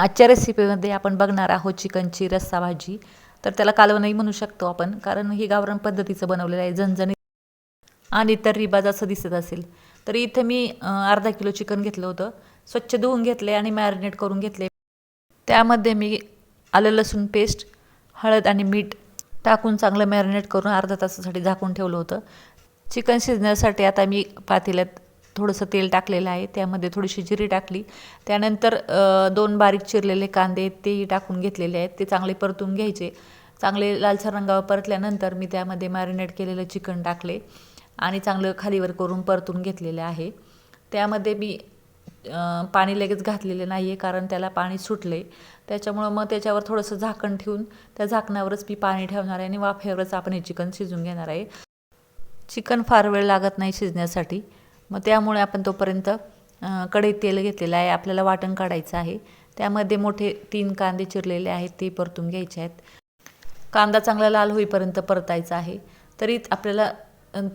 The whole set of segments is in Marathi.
आजच्या रेसिपीमध्ये आपण बघणार आहोत चिकनची रस्सा भाजी. तर त्याला कालवणही म्हणू शकतो आपण कारण ही गावरान पद्धतीचं बनवलेलं आहे झणझणीत. आणि तर रिबाज असं दिसत असेल. तर इथं मी अर्धा किलो चिकन घेतलं होतं. स्वच्छ धुवून घेतले आणि मॅरिनेट करून घेतले त्यामध्ये मी आलं लसूण पेस्ट हळद आणि मीठ टाकून चांगलं मॅरिनेट करून अर्धा तासासाठी झाकून ठेवलं होतं. चिकन शिजण्यासाठी आता मी पातेल्यात थोडंसं तेल टाकलेलं आहे त्यामध्ये थोडीशी जिरी टाकली. त्यानंतर दोन बारीक चिरलेले कांदे तेही टाकून घेतलेले आहेत. ते चांगले परतून घ्यायचे. चांगले लालसर रंगावर परतल्यानंतर मी त्यामध्ये मॅरिनेट केलेलं चिकन टाकले आणि चांगलं खालीवर करून परतून घेतलेलं आहे. त्यामध्ये मी पाणी लगेच घातलेले नाही आहे कारण त्याला पाणी सुटले. त्याच्यामुळं मग त्याच्यावर थोडंसं झाकण ठेवून त्या झाकणावरच मी पाणी ठेवणार आहे आणि वाफेवरच आपण हे चिकन शिजून घेणार आहे. चिकन फार वेळ लागत नाही शिजण्यासाठी. मग त्यामुळे आपण तोपर्यंत कढईत तेल घेतलेलं आहे आपल्याला वाटण काढायचं आहे. त्यामध्ये मोठे तीन कांदे चिरलेले आहेत ते परतून घ्यायचे आहेत. कांदा चांगला लाल होईपर्यंत परतायचा आहे. तरी आपल्याला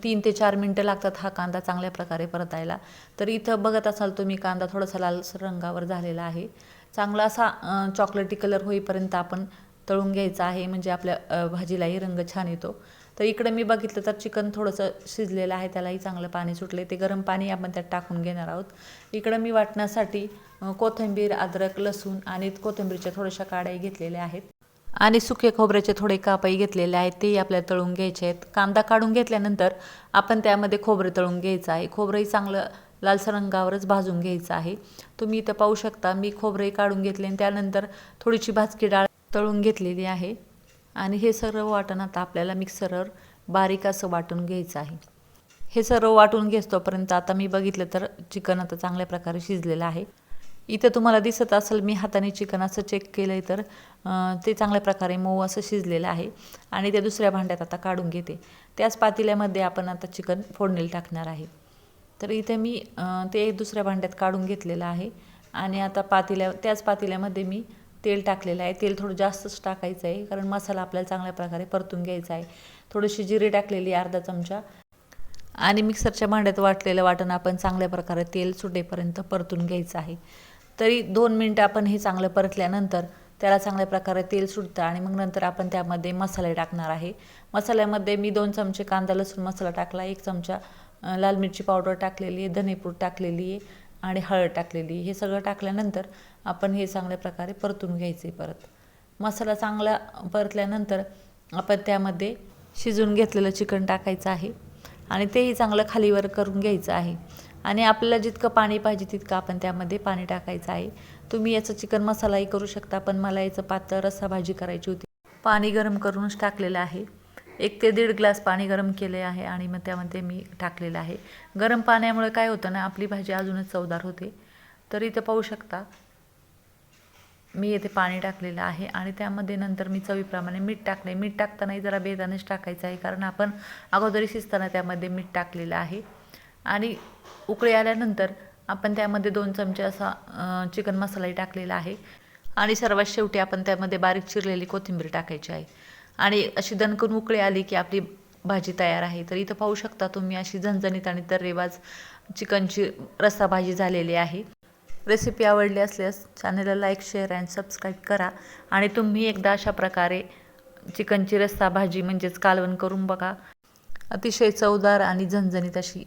तीन ते चार मिनटं लागतात हा कांदा चांगल्या प्रकारे परतायला. तर इथं बघत असाल तुम्ही कांदा थोडासा लाल रंगावर झालेला आहे. चांगला असा चॉकलेटी कलर होईपर्यंत आपण तळून घ्यायचा आहे म्हणजे आपल्या भाजीलाही रंग छान येतो. तर इकडं मी बघितलं तर चिकन थोडंसं शिजलेलं आहे त्यालाही चांगलं पाणी सुटले ते गरम पाणी आपण त्यात टाकून घेणार आहोत. इकडं मी वाटण्यासाठी कोथिंबीर अद्रक लसूण आणि कोथिंबीरच्या थोड्याशा काड्याही घेतलेल्या आहेत. आणि सुके खोबऱ्याचे थोडे कापही घेतलेले आहेत तेही आपल्याला तळून घ्यायचे आहेत. कांदा काढून घेतल्यानंतर आपण त्यामध्ये खोबरं तळून घ्यायचं आहे. खोबरंही चांगलं लालसर रंगावरच भाजून घ्यायचं आहे. तुम्ही इथं पाहू शकता मी खोबरंही काढून घेतले आणि त्यानंतर थोडीशी भाजकी डाळ तळून घेतलेली आहे. आणि हे सर्व वाटण आता आपल्याला मिक्सरवर बारीक असं वाटून घ्यायचं आहे. हे सर्व वाटून घेतोपर्यंत आता मी बघितलं तर चिकन आता चांगल्या प्रकारे शिजलेलं आहे. इथं तुम्हाला दिसत असेल मी हाताने चिकन असं चेक केलं आहे तर ते चांगल्या प्रकारे मऊ असं शिजलेलं आहे. आणि ते दुसऱ्या भांड्यात आता काढून घेते. त्याच पातेल्यामध्ये आपण आता चिकन फोडणीला टाकणार आहे. तर इथे मी ते दुसऱ्या भांड्यात काढून घेतलेलं आहे. आणि आता पातेल्या त्याच पातेल्यामध्ये मी तेल टाकलेलं आहे. तेल थोडं जास्तच टाकायचं आहे. कारण मसाला आपल्याला चांगल्या प्रकारे परतून घ्यायचा आहे. थोडीशी जिरे टाकलेली आहे अर्धा चमचा. आणि मिक्सरच्या भांड्यात वाटलेलं वाटण आपण चांगल्या प्रकारे तेल सुटेपर्यंत परतून घ्यायचं आहे. तरी दोन मिनटं आपण हे चांगलं परतल्यानंतर त्याला चांगल्या प्रकारे तेल सुटतं आणि मग नंतर आपण त्यामध्ये मसाले टाकणार आहे. मसाल्यामध्ये मी दोन चमचे कांदा लसूण मसाला टाकला एक चमचा लाल मिरची पावडर टाकलेली आहे धनेपूड टाकलेली आहे आणि हळद टाकलेली हे सगळं टाकल्यानंतर आपण हे चांगल्या प्रकारे परतून घ्यायचे परत. मसाला चांगला परतल्यानंतर आपण त्यामध्ये शिजून घेतलेलं चिकन टाकायचं आहे आणि तेही चांगलं खालीवर करून घ्यायचं आहे. आणि आपल्याला जितकं पाणी पाहिजे तितकं आपण त्यामध्ये पाणी टाकायचं आहे. तुम्ही याचं चिकन मसालाही करू शकता पण मला याचं पातळ रस्सा भाजी करायची होती. पाणी गरम करूनच टाकलेलं आहे. एक ते दीड ग्लास पाणी गरम केले आहे आणि मग त्यामध्ये मी टाकलेलं आहे. गरम पाण्यामुळे काय होतं ना आपली भाजी अजूनच चवदार होते. तर इथं पाहू शकता. मी येथे पाणी टाकलेलं आहे आणि त्यामध्ये नंतर मी चवीप्रमाणे मीठ टाकले मीठ टाकतानाही जरा बेदानेच टाकायचं आहे कारण आपण अगोदरी शिजताना त्यामध्ये मीठ टाकलेलं आहे. आणि उकळी आल्यानंतर आपण त्यामध्ये दोन चमचे असा चिकन मसालाही टाकलेला आहे. आणि सर्वात शेवटी आपण त्यामध्ये बारीक चिरलेली कोथिंबीर टाकायची आहे. आणि अशी दणकून उकळी आली की आपली भाजी तयार आहे. तर इथं पाहू शकता तुम्ही अशी झणझणीत आणि तर्रेबाज चिकनची रस्सा भाजी झालेली आहे. रेसिपी आवडली असल्यास चॅनलला लाईक शेअर अँड सबस्क्राईब करा. आणि तुम्ही एकदा अशा प्रकारे चिकनची रस्सा भाजी म्हणजेच कालवण करून बघा. अतिशय चवदार आणि झणझणीत अशी